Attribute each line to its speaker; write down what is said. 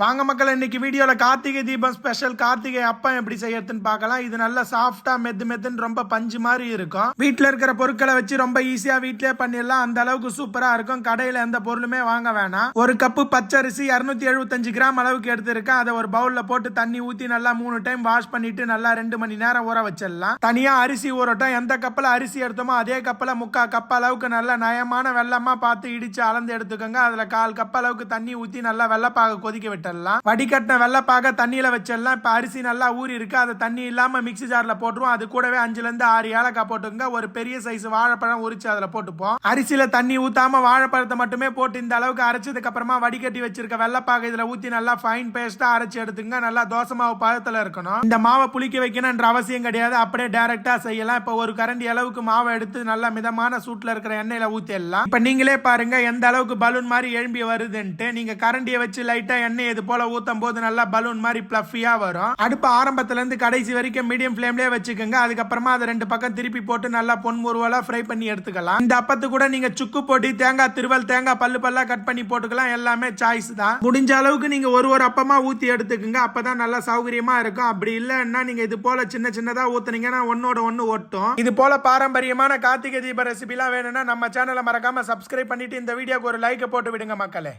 Speaker 1: வாங்க மக்கள் இன்னைக்கு வீடியோல கார்த்திகை தீபம் ஸ்பெஷல் கார்த்திகை அப்பம் எப்படி செய்யறதுன்னு பார்க்கலாம். இது நல்லா சாஃப்டா மெத்து மெத்துன்னு ரொம்ப பஞ்சு மாதிரி இருக்கும். வீட்டுல இருக்கிற பொருட்களை வச்சு ரொம்ப ஈஸியா வீட்லயே பண்ணிடலாம். அந்த அளவுக்கு சூப்பரா இருக்கும். கடையில எந்த பொருளுமே வாங்க வேணாம். ஒரு கப்பு பச்சரிசி 275 எழுபத்தஞ்சு கிராம் அளவுக்கு எடுத்திருக்கேன். அதை ஒரு பவுல்ல போட்டு தண்ணி ஊத்தி நல்லா மூணு டைம் வாஷ் பண்ணிட்டு நல்லா ரெண்டு மணி நேரம் ஊற வச்சிடலாம். தனியா அரிசி ஊறட்டும். எந்த கப்பில் அரிசி எடுத்தோமோ அதே கப்பில் முக்கா கப் அளவுக்கு நல்லா நயமான வெள்ளமா பார்த்து இடிச்சு அளந்து எடுத்துக்கோங்க. அதுல கால் கப் அளவுக்கு தண்ணி ஊத்தி நல்லா வெள்ளப்பாக கொதிக்க விட்டு விட்டுடலாம் வடிகட்டின வெள்ளப்பாக தண்ணியில வச்சிடலாம். இப்ப அரிசி நல்லா ஊறி இருக்கு. அதை தண்ணி இல்லாம மிக்ஸி ஜார்ல போட்டுருவோம். அது கூடவே அஞ்சுல இருந்து ஆறு ஏலக்காய் போட்டுங்க ஒரு பெரிய சைஸ் வாழைப்பழம் உரிச்சு அதுல போட்டுப்போம். அரிசியில தண்ணி ஊத்தாம வாழைப்பழத்தை மட்டுமே போட்டு இந்த அளவுக்கு அரைச்சதுக்கு அப்புறமா வடிகட்டி வச்சிருக்க வெள்ளப்பாக இதுல ஊத்தி நல்லா ஃபைன் பேஸ்டா அரைச்சு எடுத்துங்க நல்லா தோசை மாவு பதத்துல இருக்கணும். இந்த மாவை புளிக்க வைக்கணும்ன்ற அவசியம் கிடையாது. அப்படியே டைரக்டா செய்யலாம். இப்ப ஒரு கரண்டி அளவுக்கு மாவை எடுத்து நல்லா மிதமான சூட்ல இருக்கிற எண்ணெயில ஊத்திடலாம். இப்ப நீங்களே பாருங்க எந்த அளவுக்கு பலூன் மாதிரி எழும்பி வருதுன்ட்டு. நீங்க கரண்டியை வச்சு லைட்டா எண்ணெய் இது போல ஊத்தும் போது நல்லா பலூன் மாதிரி பிளஃபியா வரும். அடுப்பு ஆரம்பத்துல இருந்து கடைசி வரைக்கும் மீடியம் ஃபிளேம்லயே வச்சுக்கோங்க. அதுக்கப்புறமா அதை ரெண்டு பக்கம் திருப்பி போட்டு நல்லா பொன்முருவலா ஃப்ரை பண்ணி எடுத்துக்கலாம். இந்த அப்பத்து கூட நீங்க சுக்கு போட்டி தேங்காய் திருவல் தேங்காய் பல்லு பல்லா கட் பண்ணி போட்டுக்கலாம். எல்லாமே சாய்ஸ் தான். முடிஞ்ச அளவுக்கு நீங்க ஒரு ஒரு அப்பமா ஊத்தி எடுத்துக்கோங்க. அப்பதான் நல்லா சௌகரியமா இருக்கும். அப்படி இல்லைன்னா நீங்க இது போல சின்ன சின்னதா ஊத்துனீங்கன்னா ஒன்னோட ஒன்னு ஒட்டும். இது போல பாரம்பரியமான கார்த்திகை தீப ரெசிபிலாம் வேணும்னா நம்ம சேனலை மறக்காம சப்ஸ்கிரைப் பண்ணிட்டு இந்த வீடியோக்கு ஒரு லைக்கை போட்டு விடுங்க மக்களே.